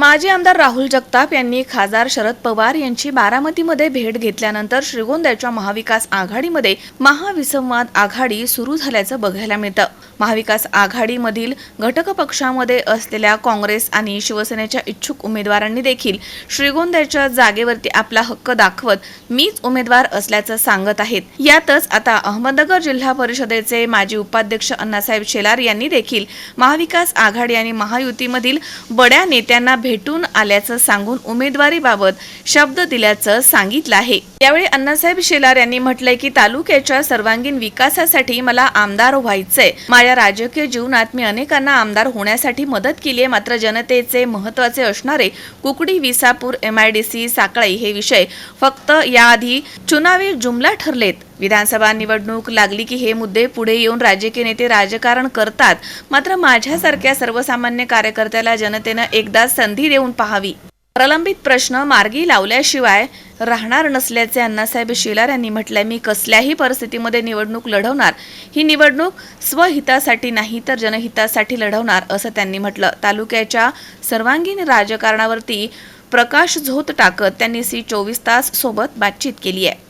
माजी आमदार राहुल जगताप यांनी खासदार शरद पवार यांची बारामतीमध्ये भेट घेतल्यानंतर श्रीगोंद्याच्या महाविकास आघाडीमध्ये महाविसंवाद आघाडी सुरू झाल्याचं बघायला मिळतं. महाविकास आघाडीमधील घटक पक्षामध्ये असलेल्या काँग्रेस आणि शिवसेनेच्या इच्छुक उमेदवारांनी देखील श्रीगोंद्याच्या जागेवरती आपला हक्क दाखवत मीच उमेदवार असल्याचं सांगत आहेत. यातच आता अहमदनगर जिल्हा परिषदेचे माजी उपाध्यक्ष अण्णासाहेब शेलार यांनी देखील महाविकास आघाडी आणि महायुतीमधील बड्या नेत्यांना भेटून आल्याचं सांगून उमेदवारीबाबत शब्द दिल्याचं सांगितलं आहे. यावेळी अण्णासाहेब शेलार यांनी म्हटलंय की तालुक्याच्या सर्वांगीण विकासासाठी मला आमदार व्हायचंय. माझ्या राजकीय जीवनात मी अनेकांना आमदार होण्यासाठी मदत केली आहे मात्र जनतेचे महत्त्वाचे असणारे कुकडी विसापूर एमआयडीसी साकळाई हे विषय फक्त याआधी चुनावी जुमला ठरलेत. विधानसभा निवडणूक लागली की हे मुद्दे पुढे येऊन राजकीय नेते राजकारण करतात. मात्र माझ्यासारख्या सर्वसामान्य कार्यकर्त्याला जनतेनं एकदा संधी देऊन पाहावी. प्रलंबित प्रश्न मार्गी लावल्याशिवाय राहणार नसल्याचे अण्णासाहेब शेलार यांनी म्हटलंय मी कसल्याही परिस्थितीमध्ये निवडणूक लढवणार. ही निवडणूक स्वहितासाठी नाही तर जनहितासाठी लढवणार असं त्यांनी म्हटलं. तालुक्याच्या सर्वांगीण राजकारणावरती प्रकाश झोत टाकत त्यांनी सी चोवीस तास सोबत बातचीत केली आहे.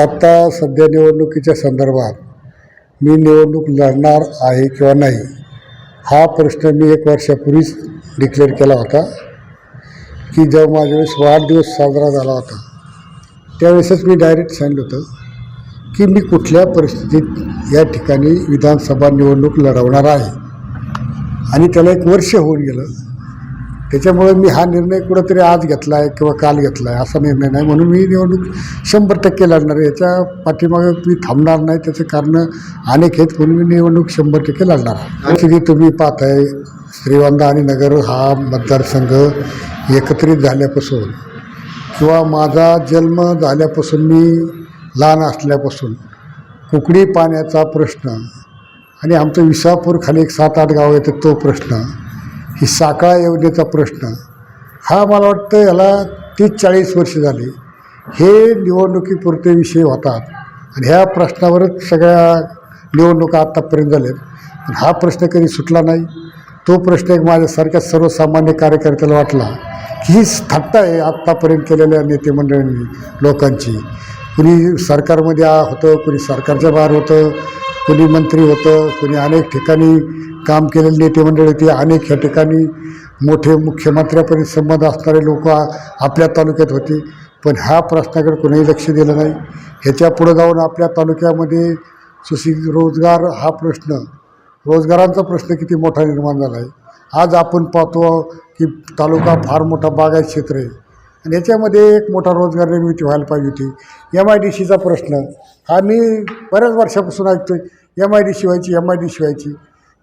आत्ता सध्या निवडणुकीच्या संदर्भात मी निवडणूक लढणार आहे किंवा नाही हा प्रश्न मी एक वर्षापूर्वीच डिक्लेअर केला होता की जेव्हा माझ्या वेळेस वाढदिवस साजरा झाला होता त्यावेळेसच मी डायरेक्ट सांगितलं होतं की मी कुठल्या परिस्थितीत या ठिकाणी विधानसभा निवडणूक लढवणार आहे. आणि त्याला एक वर्ष होऊन गेलं. त्याच्यामुळे मी हा निर्णय कुठंतरी आज घेतला आहे किंवा काल घेतला आहे असा निर्णय नाही. म्हणून मी निवडणूक शंभर टक्के लढणार आहे. याच्या पाठीमागं मी थांबणार नाही. त्याचं कारण अनेक आहेत. म्हणून मी निवडणूक शंभर टक्के लढणार आहे. जसे की तुम्ही पाहताय श्रीवंदा आणि नगर हा मतदारसंघ एकत्रित झाल्यापासून किंवा माझा जन्म झाल्यापासून मी लहान असल्यापासून कुकडी पाण्याचा प्रश्न आणि आमचं विसापूर खाली एक सात आठ गाव येतं तो प्रश्न ही साकाळा योजनेचा प्रश्न. हा मला वाटतं याला तीस चाळीस वर्ष झाली. हे निवडणुकीपुरते विषय होतात. आणि ह्या प्रश्नावरच सगळ्या निवडणुका आत्तापर्यंत झाल्यात पण हा प्रश्न कधी सुटला नाही. तो प्रश्न एक माझ्यासारख्या सर्वसामान्य कार्यकर्त्याला वाटला की ही थट्टा आहे आत्तापर्यंत केलेल्या नेते मंडळींनी लोकांची. कुणी सरकारमध्ये होतं कुणी सरकारच्या बाहेर होतं कुणी मंत्री होतं कुणी अनेक ठिकाणी काम केलेले नेते मंडळी होती अनेक ह्या ठिकाणी मोठे मुख्यमंत्र्यापर्यंत संबंध असणारे लोक आपल्या तालुक्यात होते. पण ह्या प्रश्नाकडे कोणीही लक्ष दिलं नाही. ह्याच्या पुढं जाऊन आपल्या तालुक्यामध्ये सुशिक रोजगार हा प्रश्न रोजगारांचा प्रश्न किती मोठा निर्माण झाला आहे. आज आपण पाहतो की तालुका फार मोठा बागायत क्षेत्र आहे. आणि याच्यामध्ये एक मोठा रोजगार निर्मिती व्हायला पाहिजे होती. एम आय डी सीचा प्रश्न. हा मी बऱ्याच वर्षापासून ऐकतो आहे एम आय डी शिवायची एम आय डी शिवायची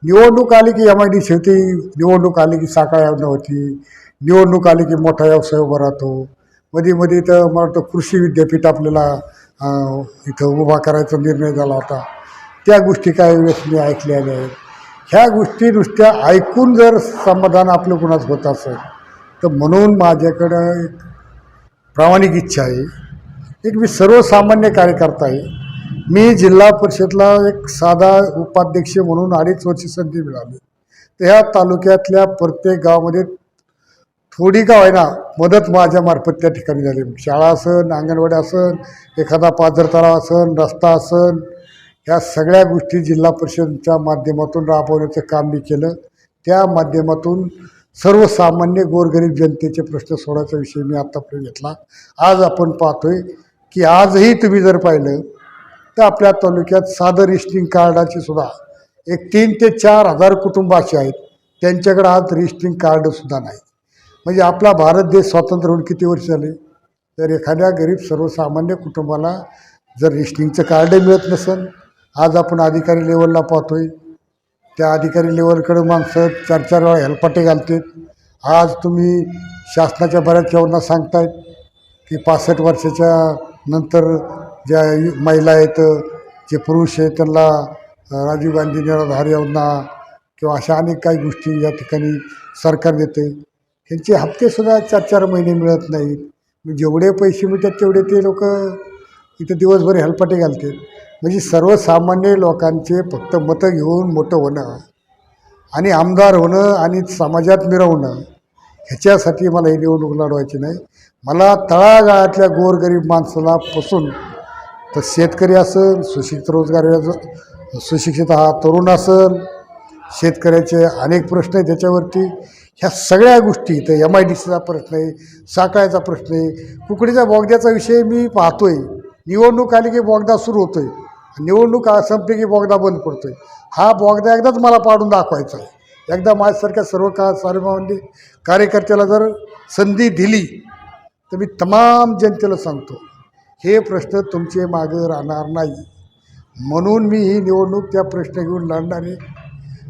निवडणूक आली की एम आय डी सी होती निवडणूक आली की साखळा योजना होती. निवडणूक आली की मोठा व्यवसाय उभा राहतो. मध्ये मध्ये तर मला वाटतं कृषी विद्यापीठ आपल्याला इथं उभा करायचा निर्णय झाला होता. त्या गोष्टी काही वेळेस मी ऐकलेल्या आहेत ह्या गोष्टी नुसत्या ऐकून जर समाधान आपलं कुणाच होत असेल तर म्हणून माझ्याकडं एक प्रामाणिक इच्छा आहे. एक मी सर्वसामान्य कार्यकर्ता आहे. मी जिल्हा परिषदला एक साधा उपाध्यक्ष म्हणून अडीच वर्ष संधी मिळाली. त्या तालुक्यातल्या प्रत्येक गावामध्ये थोडी का होईना मदत माझ्या मार्फत त्या ठिकाणी झाली. शाळा असन अंगणवाडी असन एखादा पाझर तलाव असन रस्ता असन ह्या सगळ्या गोष्टी जिल्हा परिषदच्या माध्यमातून राबवण्याचं काम मी केलं. त्या माध्यमातून सर्वसामान्य गोरगरीब जनतेचे प्रश्न सोडायचा विषय मी आत्तापर्यंत घेतला. आज आपण पाहतोय की आजही तुम्ही जर पाहिलं तर आपल्या तालुक्यात साधं रिस्टिंग कार्डाची सुद्धा एक तीन ते चार हजार कुटुंब आहेत. त्यांच्याकडे आज रिस्टिंग कार्डसुद्धा नाही. म्हणजे आपला भारत देश स्वातंत्र्य होऊन किती वर्ष झाले? तर एखाद्या गरीब सर्वसामान्य कुटुंबाला जर रिस्टिंगचं कार्ड मिळत नसेल आज आपण अधिकारी लेवलला पाहतोय. त्या अधिकारी लेवलकडे माणसं चार चार वेळा हेलपाटे घालतात आज तुम्ही शासनाच्या बऱ्याच लेवलना सांगतायत की पासष्ट वर्षाच्या नंतर ज्या महिला आहेत जे पुरुष आहेत त्यांना राजीव गांधी निराधार योजना किंवा अशा अनेक काही गोष्टी या ठिकाणी सरकार देते ह्यांचे हप्तेसुद्धा चार चार महिने मिळत नाहीत. जेवढे पैसे मिळतात तेवढे ते लोक इथं दिवसभर हेलपाटे घालतात. म्हणजे सर्वसामान्य लोकांचे फक्त मतं घेऊन मोठं होणं आणि आमदार होणं आणि समाजात मिरवणं ह्याच्यासाठी मला ही निवडणूक लढवायची नाही. मला तळागाळातल्या गोरगरीब माणसाला पसून तर शेतकरी असेल सुशिक्षित रोजगार सुशिक्षित हा तरुण असेल शेतकऱ्याचे अनेक प्रश्न आहेत त्याच्यावरती. ह्या सगळ्या गोष्टी तर एम आय डी सीचा प्रश्न आहे साखळ्याचा प्रश्न आहे. कुकडीच्या बोगद्याचा विषय मी पाहतोय. निवडणूक आली की बोगदा सुरू होतोय. निवडणूक आ- संपली की बोगदा बंद पडतोय. हा बोगदा एकदाच मला पाडून दाखवायचा आहे. एकदा माझ्यासारख्या सर्व का सर्वमान्य कार्यकर्त्याला जर संधी दिली तर मी तमाम जनतेला सांगतो हे प्रश्न तुमचे मागे राहणार नाही. म्हणून मी ही निवडणूक त्या प्रश्न घेऊन लढणार आहे.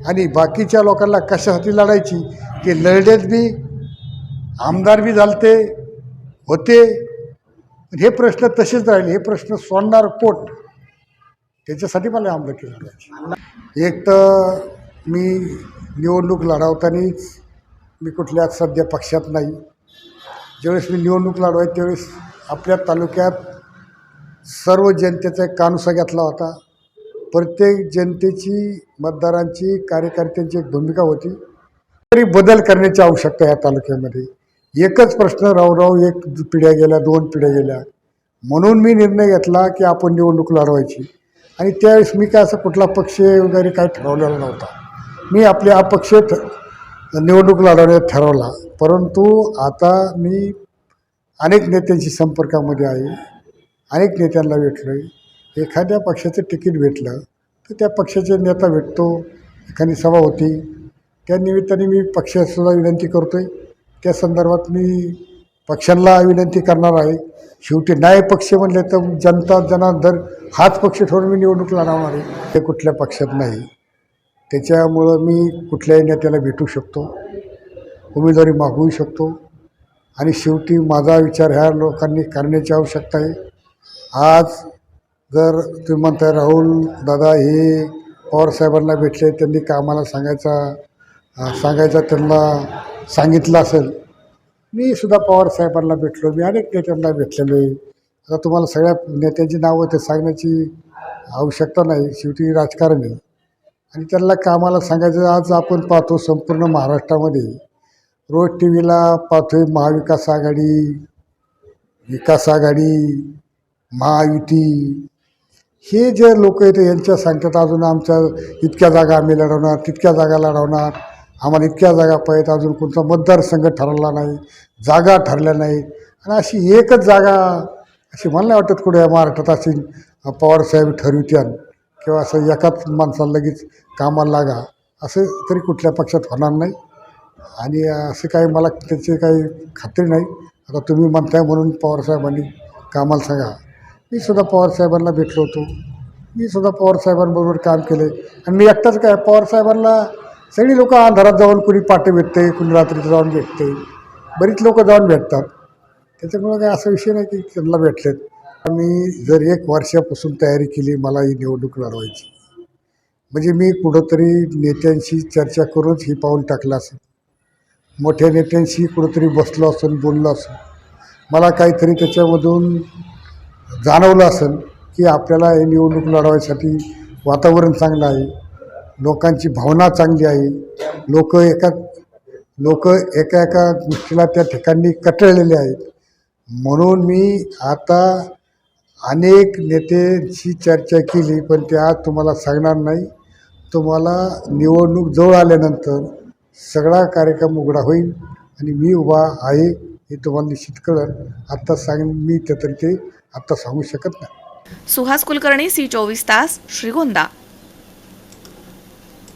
आणि बाकीच्या लोकांना कशासाठी लढायची? ते लढलेच बी आमदार बी झालते होते. हे प्रश्न तसेच राहिले. हे प्रश्न सोडणार पोट त्याच्यासाठी मला आमदारकी लढवायची. एक तर मी निवडणूक लढवतानाच मी कुठल्या सध्या पक्षात नाही. ज्यावेळेस मी निवडणूक लढवाय त्यावेळेस आपल्या तालुक्यात सर्व जनतेचा एक कानुसा घेतला होता. प्रत्येक जनतेची मतदारांची कार्यकर्त्यांची एक भूमिका होती. तरी बदल करण्याची आवश्यकता या तालुक्यामध्ये. एकच प्रश्न रावराव एक पिढ्या गेल्या दोन पिढ्या गेल्या. म्हणून मी निर्णय घेतला की आपण निवडणूक लढवायची. आणि त्यावेळेस मी काय असं कुठला पक्ष वगैरे काय ठरवलेला नव्हता. मी आपले अपक्ष निवडणूक लढवण्यात ठरवला. परंतु आता मी अनेक नेत्यांशी संपर्कामध्ये आहे अनेक नेत्यांना भेटलो आहे एखाद्या पक्षाचं तिकीट भेटलं तर त्या पक्षाचे नेता भेटतो एखादी सभा होती. त्या निमित्ताने मी पक्षासुद्धा विनंती करतो आहे त्या संदर्भात मी पक्षांना विनंती करणार आहे. शेवटी न्याय पक्ष म्हणले तर जनता जनार्दन हाच पक्ष ठरून मी निवडणूक लढवणार आहे. ते कुठल्या पक्षात नाही. त्याच्यामुळं मी कुठल्याही नेत्याला भेटू शकतो उमेदवारी मागवू शकतो. आणि शेवटी माझा विचार ह्या लोकांनी करण्याची आवश्यकता आहे. आज जर तुम्ही म्हणताय राहुल दादा हे पवारसाहेबांना भेटले त्यांनी कामाला सांगायचा सांगायचा त्यांना सांगितलं असेल मी सुद्धा पवार साहेबांना भेटलो मी अनेक नेत्यांना भेटलेलो आहे. आता तुम्हाला सगळ्या नेत्यांची नावं ते सांगण्याची आवश्यकता नाही शेवटी राजकारण आहे. आणि त्यांना कामाला सांगायचं आज आपण पाहतो संपूर्ण महाराष्ट्रामध्ये. रोज टी व्हीला पाहतोय महाविकास आघाडी विकास आघाडी महायुती. हे जे लोक आहेत यांच्या सांगतात अजून आमच्या इतक्या जागा आम्ही लढवणार तितक्या जागा लढवणार. आम्हाला इतक्या जागा पाहिजेत अजून कोणता मतदारसंघ ठरला नाही जागा ठरल्या नाही. आणि अशी एकच जागा अशी मला नाही वाटत कुठे महाराष्ट्रात अशी पवारसाहेब ठरवित्यान किंवा असं एकाच माणसाला लगेच कामाला लागा असं तरी कुठल्या पक्षात होणार नाही. आणि असं काही मला त्याची काही खात्री नाही. आता तुम्ही म्हणताय म्हणून पवारसाहेबांनी कामाला सांगा. मी सुद्धा पवारसाहेबांना भेटलो होतो. मी सुद्धा पवारसाहेबांबरोबर काम केलं. आणि मी एकटाच काय पवारसाहेबांना सगळी लोक अंधारात जाऊन कुणी पाटे भेटते कुणी रात्रीचं जाऊन भेटते बरीच लोक जाऊन भेटतात. त्याच्यामुळं काय असा विषय नाही की त्यांना भेटलेत. मी जर एक वर्षापासून तयारी केली मला ही निवडणूक लढवायची. म्हणजे मी कुठंतरी नेत्यांशी चर्चा करूनच ही पाऊल टाकलं असेल. मोठ्या नेत्यांशी कुठंतरी बसलो असेल बोललो असेल. मला काहीतरी त्याच्यामधून जाणवलं असेल की आपल्याला हे निवडणूक लढवायसाठी वातावरण चांगलं आहे. लोकांची भावना चांगली आहे. लोक एका लोक एका एका गोष्टीला त्या ठिकाणी कटळलेले आहेत. म्हणून मी आता अनेक नेत्यांशी चर्चा केली पण ते आज तुम्हाला सांगणार नाही. तुम्हाला निवडणूक जवळ आल्यानंतर सगळा कार्यक्रम उघडा होईल आणि मी उभा आहे हे तुम्हाला निश्चित कळेल. आत्ता सांग मी ते तरी ते आत्ता सांगू शकत नाही. सुहास कुलकर्णी सी चोवीस तास श्रीगोंदा.